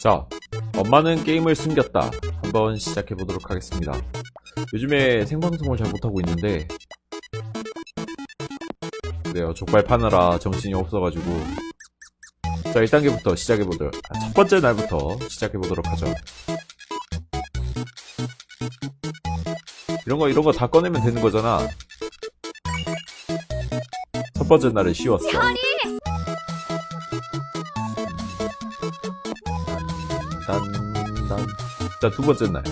자, 엄마는 게임을 숨겼다. 한번 시작해 보도록 하겠습니다. 요즘에 생방송을 잘 못하고 있는데, 그래요. 족발 파느라 정신이 없어가지고. 자, 1단계부터 시작해 보도록, 아, 첫 번째 날부터 시작해 보도록 하죠. 이런 거, 이런 거 다 꺼내면 되는 거잖아. 첫 번째 날은 쉬웠어. 자, 두 번째 날.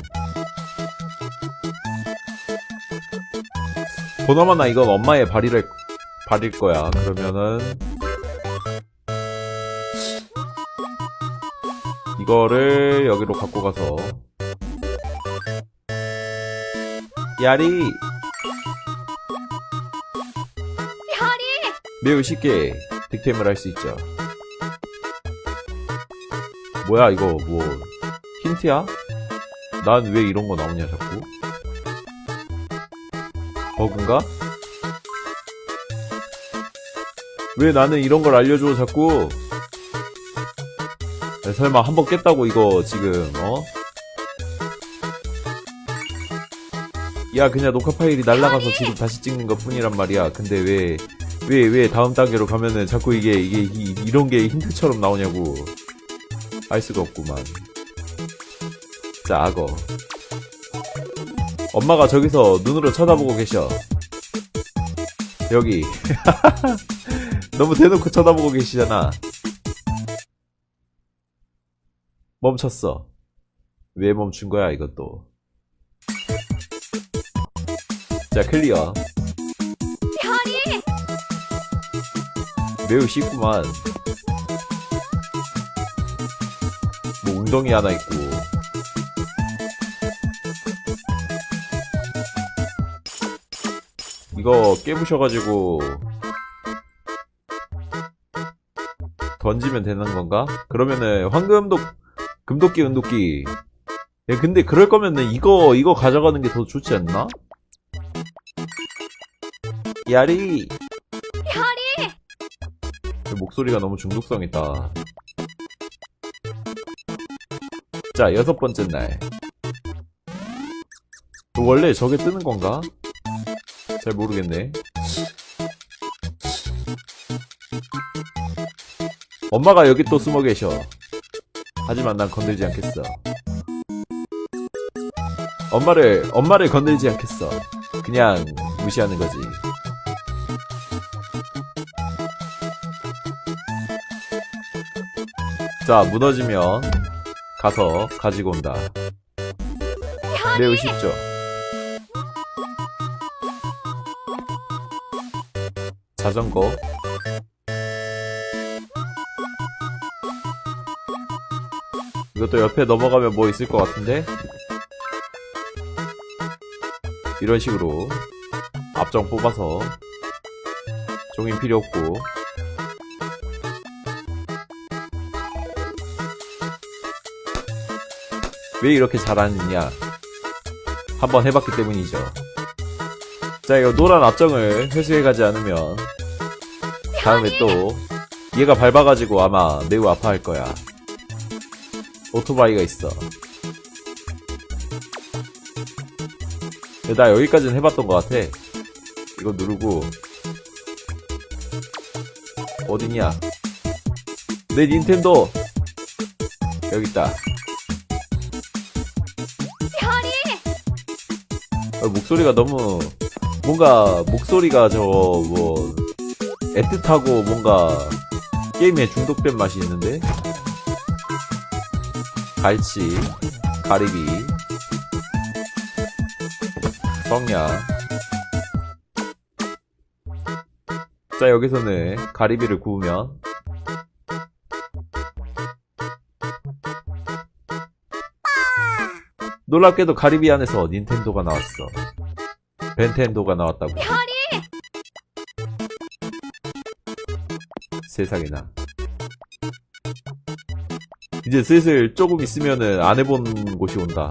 보나마 나 이건 엄마의 발이를, 발일 거야. 그러면은, 이거를 여기로 갖고 가서, 야리! 매우 쉽게 득템을 할 수 있죠. 뭐야 이거 뭐 힌트야? 난 왜 이런 거 나오냐 자꾸? 버그인가? 왜 나는 이런 걸 알려줘 자꾸? 야, 설마 한 번 깼다고 이거 지금 어? 야 그냥 녹화 파일이 날라가서 지금 다시 찍는 것 뿐이란 말이야 근데 왜 왜, 왜 다음 단계로 가면은 자꾸 이게, 이게, 이, 이런 게 힌트처럼 나오냐고. 알 수가 없구만. 자, 악어. 엄마가 저기서 눈으로 쳐다보고 계셔. 여기. 너무 대놓고 쳐다보고 계시잖아. 멈췄어. 왜 멈춘 거야, 이것도. 자, 클리어. 매우 쉽구만. 뭐 웅덩이 하나 있고. 이거 깨부셔가지고 던지면 되는 건가? 그러면은 황금독 금도끼 은도끼. 야, 근데 그럴 거면은 이거 이거 가져가는 게 더 좋지 않나? 야리. 목소리가 너무 중독성 있다. 자, 여섯 번째 날. 원래 저게 뜨는 건가? 잘 모르겠네. 엄마가 여기 또 숨어 계셔. 하지만 난 건들지 않겠어. 엄마를, 엄마를 건들지 않겠어. 그냥 무시하는 거지. 자, 무너지면 가서 가지고 온다. 매우 쉽죠? 자전거. 이것도 옆에 넘어가면 뭐 있을 것 같은데? 이런 식으로 앞정 뽑아서 종이 필요 없고 왜 이렇게 잘하느냐? 한번 해봤기 때문이죠. 자, 이거 노란 앞정을 회수해가지 않으면 다음에 또 얘가 밟아가지고 아마 매우 아파할 거야. 오토바이가 있어. 나 여기까지는 해봤던 것 같아. 이거 누르고 어디냐? 내 닌텐도 여기 있다. 아, 목소리가 너무 뭔가 목소리가 저 뭐 애틋하고 뭔가 게임에 중독된 맛이 있는데 갈치 가리비 성냥 자 여기서는 가리비를 구우면 놀랍게도 가리비 안에서 닌텐도가 나왔어. 벤텐도가 나왔다고. 세상에나. 이제 슬슬 조금 있으면은 안 해본 곳이 온다.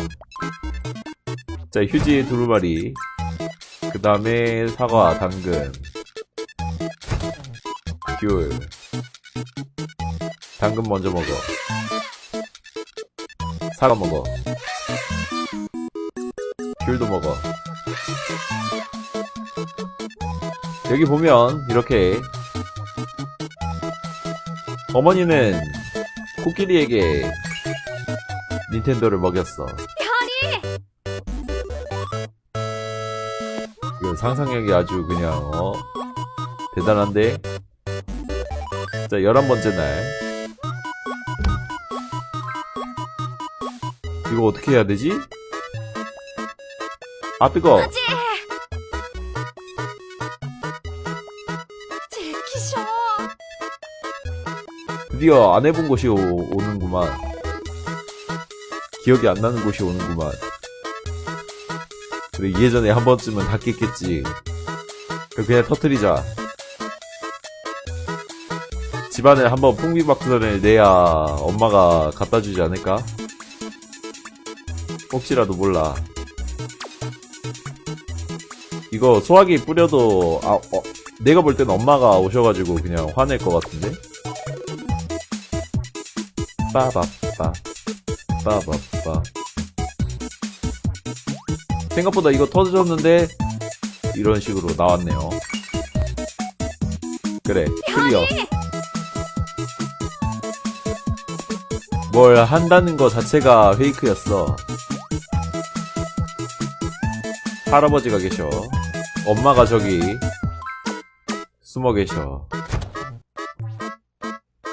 자, 휴지 두루마리. 그 다음에 사과, 당근. 귤. 당근 먼저 먹어. 사과 먹어. 귤도 먹어. 여기 보면 이렇게 어머니는 코끼리에게 닌텐도를 먹였어. 이거 상상력이 아주 그냥 어 대단한데. 자 11번째 날. 이거 어떻게 해야 되지? 아 뜨거. ち 드디어 안 해본 곳이 오, 는구만 기억이 안 나는 곳이 오는구만. 그래, 예전에 한 번쯤은 다 깼겠지. 그냥 터트리자. 집안에 한번 풍비박산을 내야 엄마가 갖다 주지 않을까? 혹시라도 몰라. 이거 소화기 뿌려도, 아, 어, 내가 볼 땐 엄마가 오셔가지고 그냥 화낼 것 같은데? 빠바빠. 빠바빠. 생각보다 이거 터졌는데 이런 식으로 나왔네요. 그래 클리어. 뭘 한다는 거 자체가 페이크였어. 할아버지가 계셔. 엄마가 저기 숨어 계셔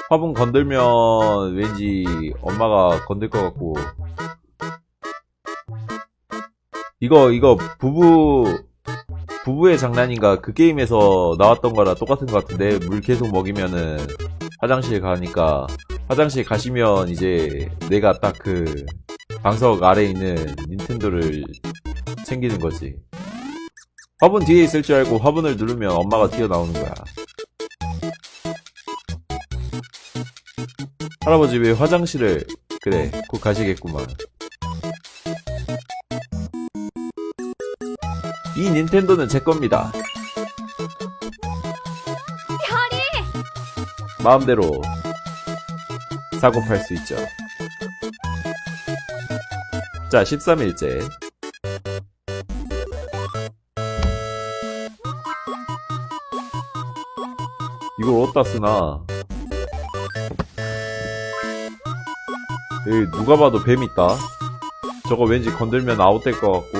화분 건들면 왠지 엄마가 건들 것 같고. 이거 이거 부부 부부의 장난인가? 그 게임에서 나왔던 거랑 똑같은 것 같은데 물 계속 먹이면은 화장실 가니까 화장실 가시면 이제 내가 딱 그 방석 아래에 있는 닌텐도를 챙기는 거지. 화분 뒤에 있을 줄 알고 화분을 누르면 엄마가 튀어나오는 거야 할아버지 왜 화장실을 그래 곧 가시겠구만. 이 닌텐도는 제 겁니다. 마음대로 사고 팔 수 있죠. 자 13일째. 이걸 어디다 쓰나 여기 누가 봐도 뱀 있다. 저거 왠지 건들면 아웃될 것 같고.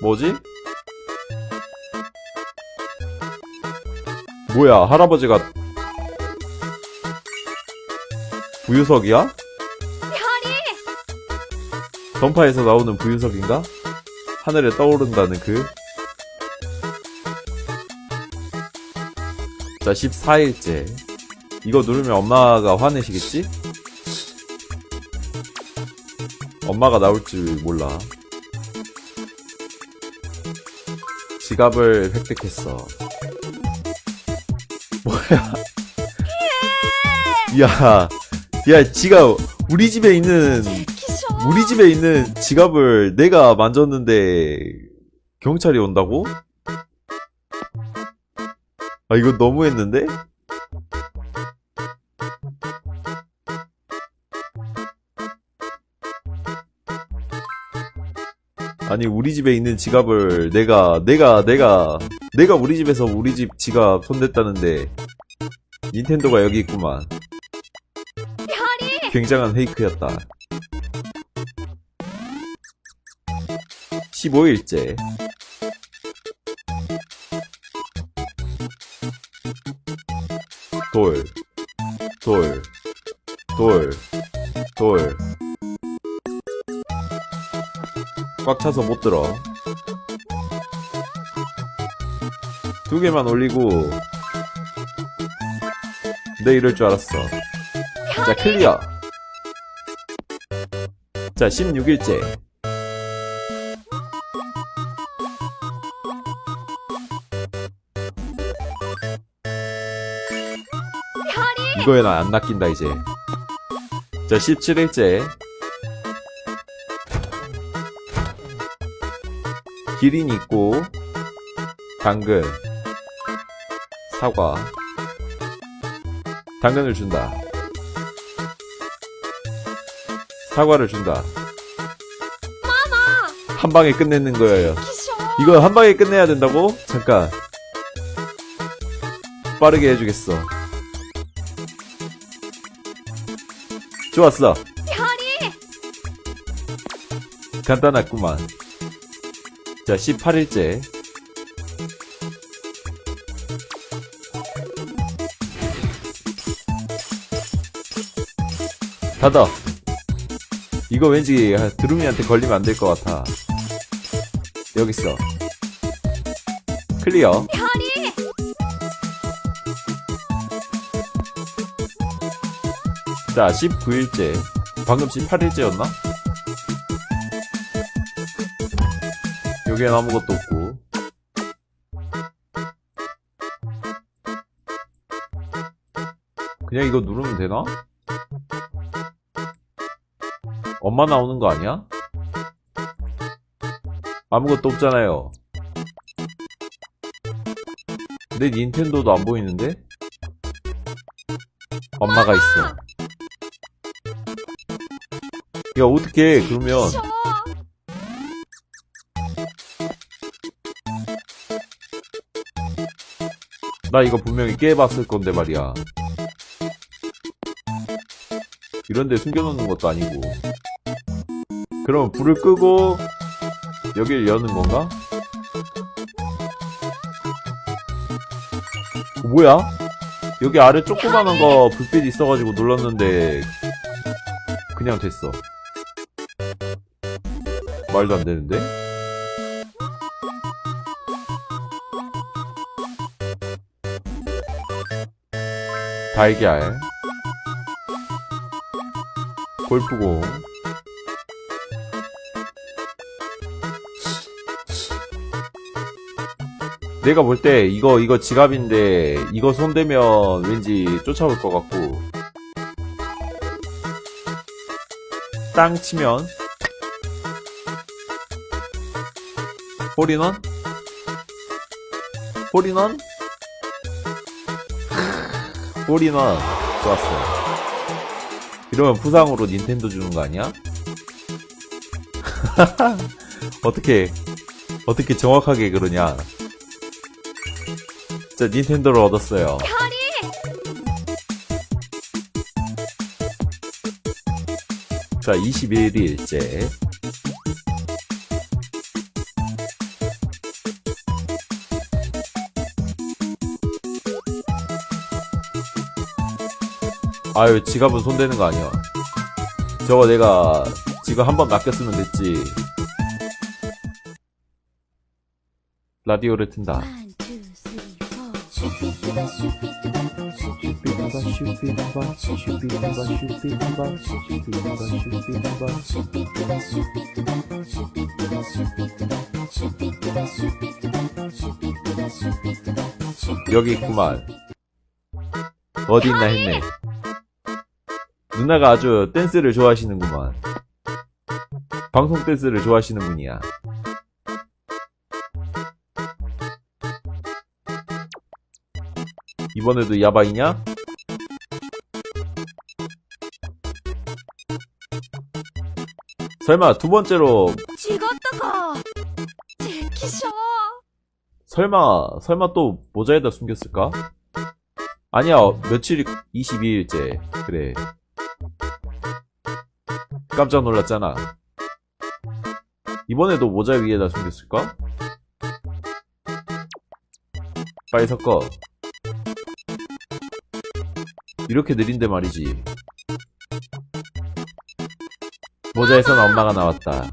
뭐지? 뭐야, 할아버지가 부유석이야? 전파에서 나오는 부유석인가? 하늘에 떠오른다는 그 자 14일째. 이거 누르면 엄마가 화내시겠지? 엄마가 나올 줄 몰라. 지갑을 획득했어. 뭐야? 예! 야, 야 지갑 우리 집에 있는 우리 집에 있는 지갑을 내가 만졌는데 경찰이 온다고? 아, 이거 너무했는데? 아니, 우리 집에 있는 지갑을 내가, 내가, 내가, 내가 우리 집에서 우리 집 지갑 손댔다는데, 닌텐도가 여기 있구만. 굉장한 페이크였다. 15일째. 돌, 돌, 돌, 돌. 꽉 차서 못 들어. 두 개만 올리고. 내 이럴 줄 알았어. 자, 클리어. 자, 16일째. 이거에는 안 낚인다, 이제. 자, 17일째. 기린 있고, 당근, 사과, 당근을 준다. 사과를 준다. 한 방에 끝내는 거예요. 이거 한 방에 끝내야 된다고? 잠깐. 빠르게 해주겠어. 좋았어. 별이. 간단했구만. 자, 18일째. 닫아. 이거 왠지 드루미한테 걸리면 안 될 것 같아. 여기 있어. 클리어. 자, 19일째. 방금 18일째였나? 여기엔 아무것도 없고. 그냥 이거 누르면 되나? 엄마 나오는 거 아니야? 아무것도 없잖아요. 내 닌텐도도 안 보이는데? 엄마가 있어. 야, 어떡해, 그러면. 나 이거 분명히 깨봤을 건데 말이야. 이런데 숨겨놓는 것도 아니고. 그럼 불을 끄고 여기를 여는 건가? 어, 뭐야? 여기 아래 조그마한 거 불빛 있어가지고 눌렀는데 그냥 됐어. 말도 안 되는데? 달걀. 골프공. 내가 볼 때 이거 이거 지갑인데 이거 손대면 왠지 쫓아올 것 같고. 땅 치면 홀인원? 홀인원? 홀인원 좋았어 이러면 부상으로 닌텐도 주는 거 아니야? 어떻게 어떻게 정확하게 그러냐 자 닌텐도를 얻었어요 자 21일째 아유 지갑은 손대는 거 아니야. 저거 내가 지금 한 번 맡겼으면 됐지. 라디오를 튼다. 여기 있구만. 어디 있나 했네. 누나가 아주 댄스를 좋아하시는구만 방송 댄스를 좋아하시는 분이야. 이번에도 야바이냐? 설마 두 번째로 설마 설마 또 모자에다 숨겼을까? 아니야 며칠이 22일째. 그래 깜짝 놀랐잖아 이번에도 모자 위에다 숨겼을까? 빨리 섞어 이렇게 느린데 말이지 모자에선 엄마가 나왔다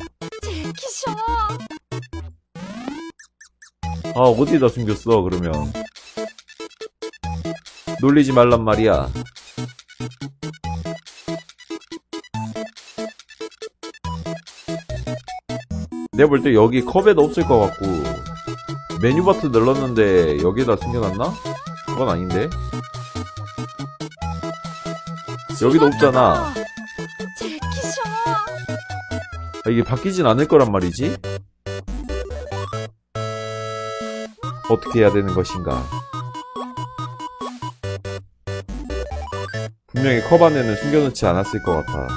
아, 어디다 숨겼어, 그러면. 놀리지 말란 말이야. 내가 볼 때 여기 컵에도 없을 것 같고, 메뉴 버튼 눌렀는데 여기다 숨겨놨나? 그건 아닌데. 여기도 없잖아. 아, 이게 바뀌진 않을 거란 말이지? 어떻게 해야 되는 것인가? 분명히 컵 안에는 숨겨놓지 않았을 것 같아.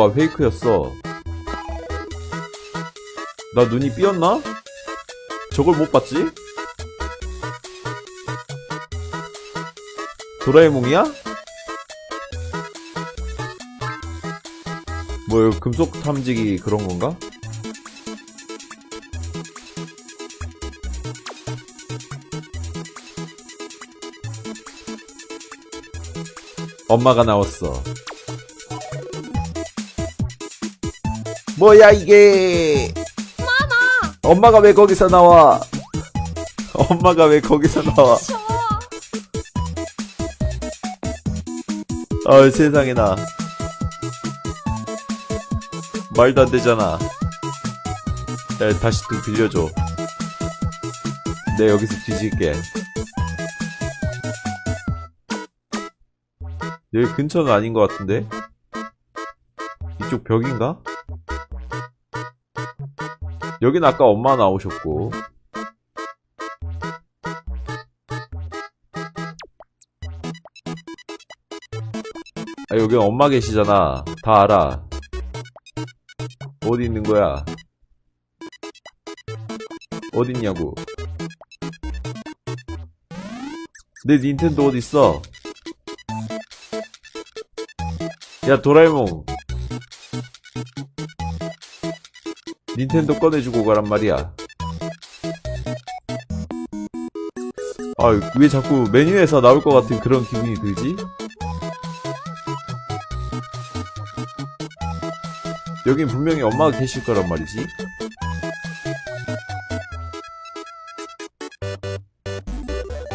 광고가 페이크였어. 나 눈이 삐었나? 저걸 못 봤지? 도라에몽이야? 뭐 금속 탐지기 그런 건가? 엄마가 나왔어. 뭐야 이게? 엄마가 왜 거기서 나와? 엄마가 왜 거기서 나와? 아 세상에나 말도 안 되잖아. 야, 다시 좀 빌려줘. 내 여기서 뒤질게. 여기 근처는 아닌 것 같은데? 이쪽 벽인가? 여긴 아까 엄마 나오셨고. 아, 여기 엄마 계시잖아. 다 알아. 어디 있는 거야? 어디 있냐고. 내 닌텐도 어디 있어? 야, 도라에몽. 닌텐도 꺼내주고 가란 말이야. 아, 왜 자꾸 메뉴에서 나올 것 같은 그런 기분이 들지? 여긴 분명히 엄마가 계실 거란 말이지.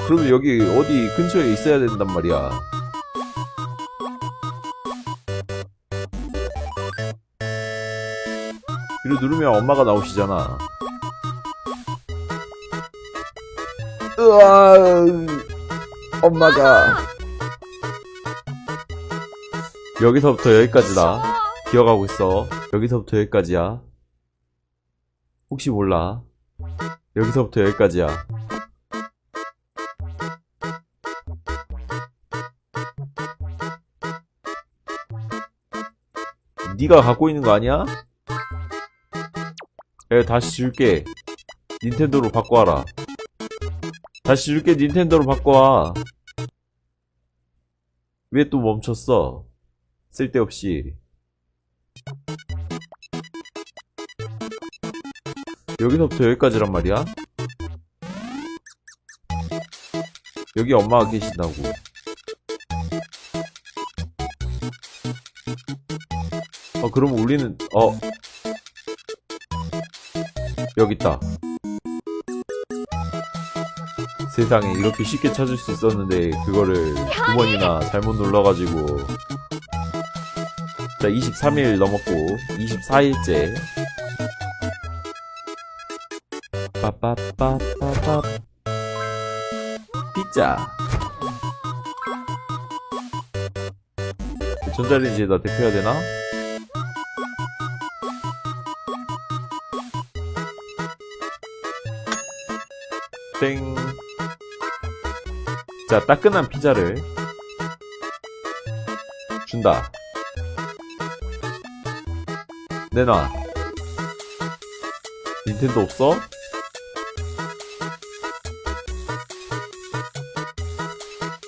그러면 여기 어디 근처에 있어야 된단 말이야. 이를 누르면 엄마가 나오시잖아. 으아, 엄마가. 여기서부터 여기까지다. 기억하고 있어. 여기서부터 여기까지야. 혹시 몰라. 여기서부터 여기까지야. 네가 갖고 있는 거 아니야? 에 다시 줄게. 닌텐도로 바꿔와라. 다시 줄게 닌텐도로 바꿔와. 왜 또 멈췄어? 쓸데없이. 여기서부터 여기까지란 말이야? 여기 엄마가 계신다고. 어, 그럼 우리는, 어. 여기 있다. 세상에 이렇게 쉽게 찾을 수 있었는데, 그거를 두 번이나 잘못 눌러가지고. 자, 23일 넘었고, 24일째. 빠빠빠빠빠 피자 전자레인지에다 데펴야 되나? 땡. 자, 따끈한 피자를 준다. 내놔. 닌텐도 없어?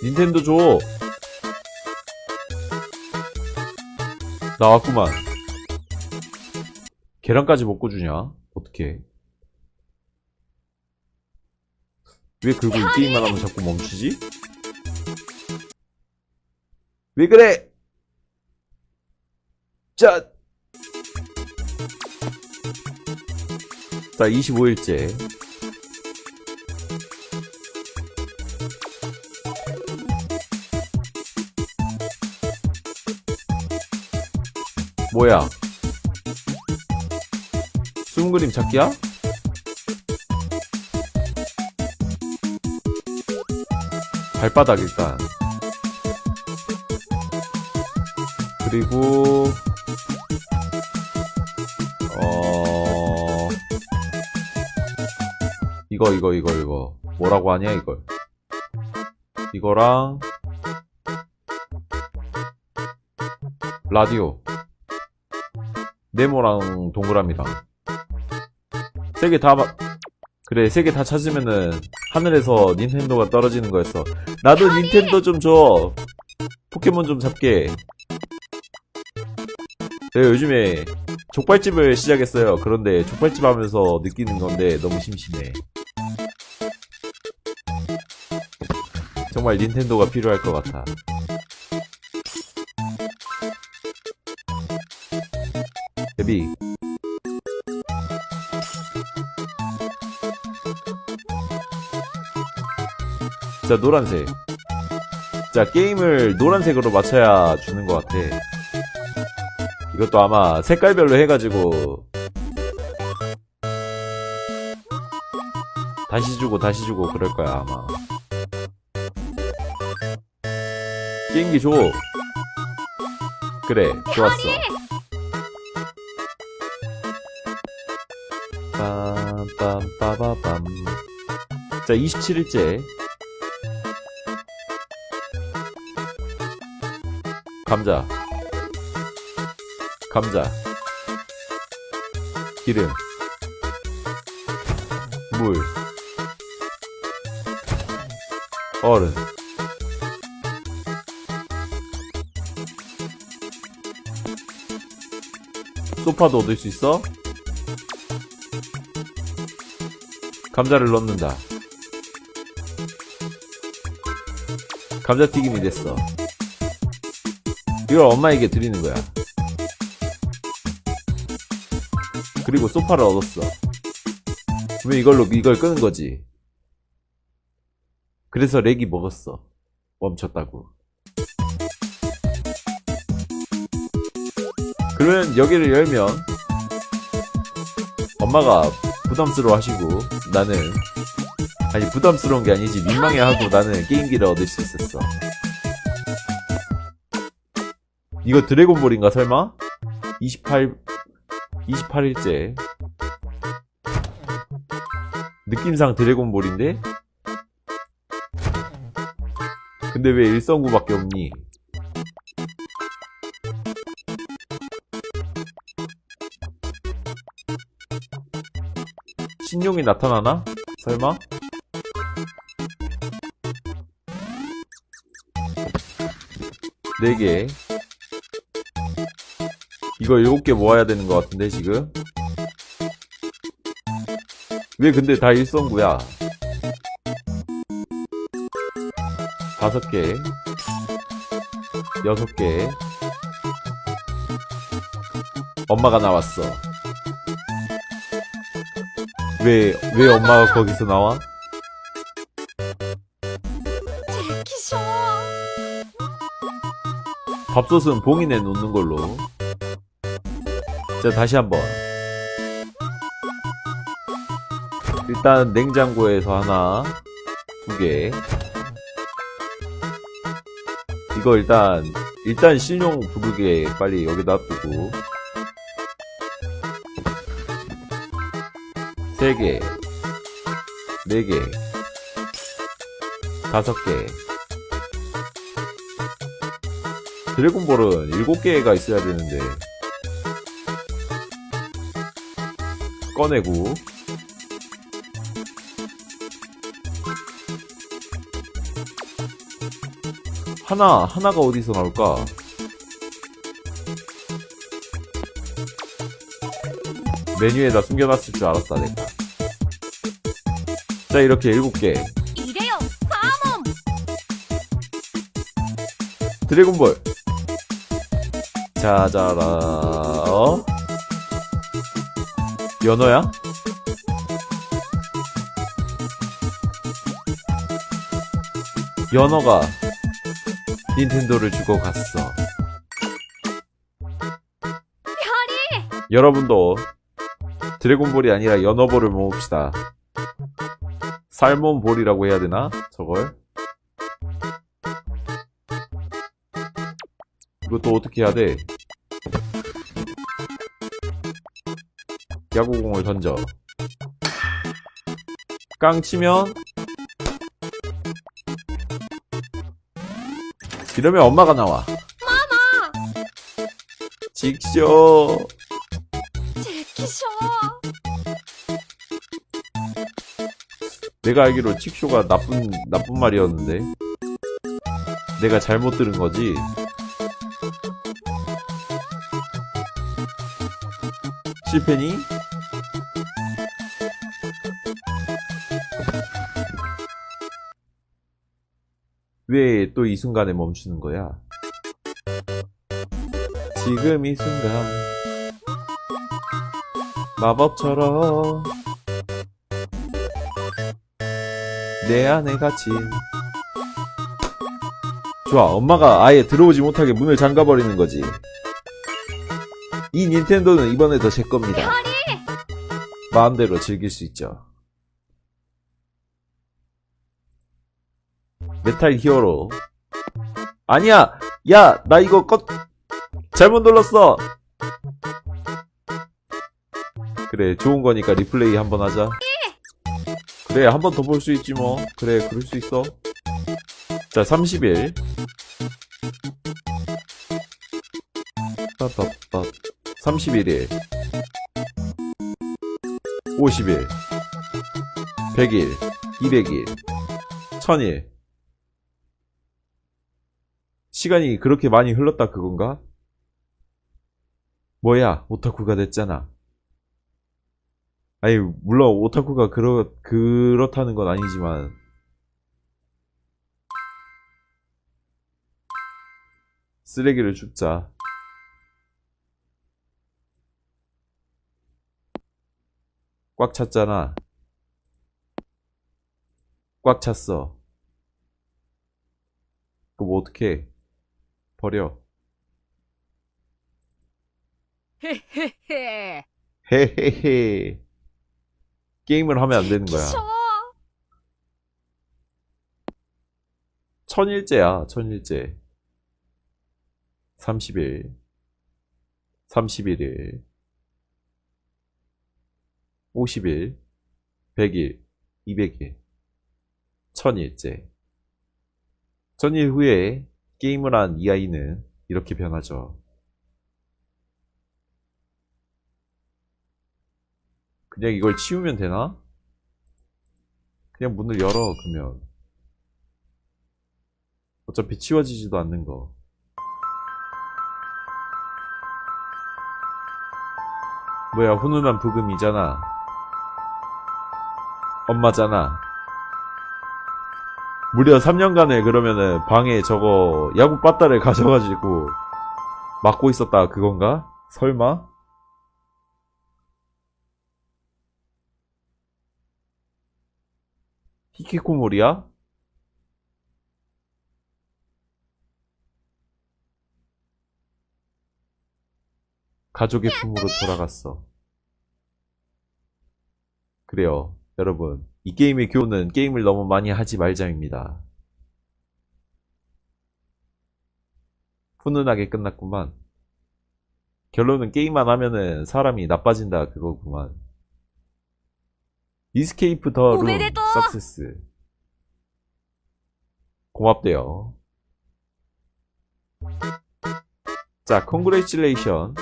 닌텐도 줘. 나왔구만. 계란까지 먹고 주냐? 어떻게? 왜 그리고 이 게임만 하면 자꾸 멈추지? 왜 그래? 자! 자, 25일째. 뭐야? 숨은 그림 찾기야? 발바닥 일단. 그리고 어 이거 이거 이거 이거. 뭐라고 하냐 이걸. 이거랑 라디오. 네모랑 동그라미랑. 세 개 다 그래 세 개 다 찾으면은 하늘에서 닌텐도가 떨어지는 거였어. 나도 닌텐도 좀 줘. 포켓몬 좀 잡게. 내가 요즘에 족발집을 시작했어요. 그런데 족발집 하면서 느끼는 건데 너무 심심해. 정말 닌텐도가 필요할 것 같아. 데비 자 노란색. 자 게임을 노란색으로 맞춰야 주는 것 같아. 이것도 아마 색깔별로 해가지고 다시 주고 다시 주고 그럴 거야 아마. 게임기 줘. 그래 좋았어. 빰빰빠바밤. 자 27일째 감자. 감자. 기름. 물. 얼음. 소파도 얻을 수 있어? 감자를 넣는다. 감자튀김이 됐어 이걸 엄마에게 드리는 거야. 그리고 소파를 얻었어. 그러면 이걸로 이걸 끄는 거지. 그래서 렉이 먹었어. 멈췄다고. 그러면 여기를 열면 엄마가 부담스러워 하시고 나는 아니 부담스러운 게 아니지 민망해 하고 나는 게임기를 얻을 수 있었어. 이거 드래곤볼인가 설마? 28 28일째 느낌상 드래곤볼인데? 근데 왜 일성구밖에 없니? 신용이 나타나나? 설마? 네 개. 이거 7개 모아야 되는 것 같은데, 지금? 왜 근데 다 일성구야? 다섯 개, 여섯 개. 엄마가 나왔어. 왜, 왜 엄마가 거기서 나와? 밥솥은 봉인해 놓는 걸로. 자, 다시 한 번. 일단 냉장고에서 하나, 두 개. 이거 일단, 일단 실용 부르게 빨리 여기다 두고. 세 개, 네 개, 다섯 개. 드래곤볼은 7개가 있어야 되는데 꺼내고. 하나 하나가 어디서 나올까? 메뉴에다 숨겨놨을 줄 알았다 내가. 자 이렇게 7개. 이래요. 사몸 드래곤볼. 자자라 어? 연어야? 연어가 닌텐도를 주고 갔어 여러분도 드래곤볼이 아니라 연어볼을 모읍시다 살몬볼이라고 해야 되나? 저걸 또 어떻게 해야 돼? 야구공을 던져. 깡 치면 이러면 엄마가 나와. 직쇼. 제키쇼. 내가 알기로 칙쇼가 나쁜 나쁜 말이었는데 내가 잘못 들은 거지. 실패니? 왜 또 이 순간에 멈추는 거야? 지금 이 순간. 마법처럼. 내 안에 갇힌. 좋아 엄마가 아예 들어오지 못하게 문을 잠가버리는 거지. 이 닌텐도는 이번에도 제 겁니다. 마음대로 즐길 수 있죠 메탈 히어로. 아니야! 야 나 이거 껐 잘못 눌렀어! 그래 좋은 거니까 리플레이 한번 하자. 그래 한 번 더 볼 수 있지 뭐. 그래 그럴 수 있어. 자 30일. 빠빠빠. 31일 50일. 100일. 200일. 1000일 시간이 그렇게 많이 흘렀다 그건가? 뭐야 오타쿠가 됐잖아 아니 물론 오타쿠가 그렇 그렇다는 건 아니지만 쓰레기를 줍자. 꽉 찼잖아. 꽉 찼어. 그거 뭐 어떡해. 버려. 헤헤헤. 헤헤헤. 게임을 하면 안 되는 거야. 제키쇼. 천일째야, 천일째. 30일, 31일, 50일, 100일, 200일, 천일째. 천일 후에 게임을 한 이 아이는 이렇게 변하죠. 그냥 이걸 치우면 되나? 그냥 문을 열어, 그러면. 어차피 치워지지도 않는 거. 뭐야, 훈훈한 부금이잖아. 엄마잖아. 무려 3년간을 그러면은 방에 저거 야구 빠따를 가져가지고 막고 있었다 그건가? 설마? 히키코모리야? 가족의 품으로 돌아갔어. 그래요, 여러분. 이 게임의 교훈은 게임을 너무 많이 하지 말자입니다. 훈훈하게 끝났구만. 결론은 게임만 하면은 사람이 나빠진다 그거구만. 이스케이프 더룸 오메데토! 석세스. 고맙대요. 자, 컨그레이실레이션.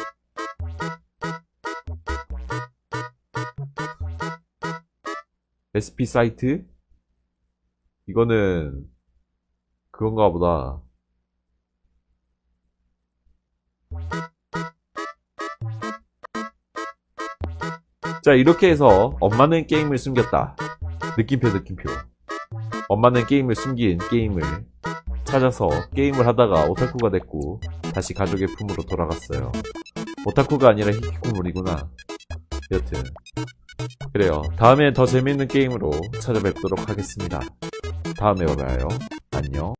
SP 사이트? 이거는 그건가 보다. 자, 이렇게 해서 엄마는 게임을 숨겼다. 느낌표, 느낌표. 엄마는 게임을 숨긴 게임을 찾아서 게임을 하다가 오타쿠가 됐고 다시 가족의 품으로 돌아갔어요. 오타쿠가 아니라 히키코모리구나. 여튼 그래요. 다음에 더 재밌는 게임으로 찾아뵙도록 하겠습니다. 다음에 봐요. 안녕.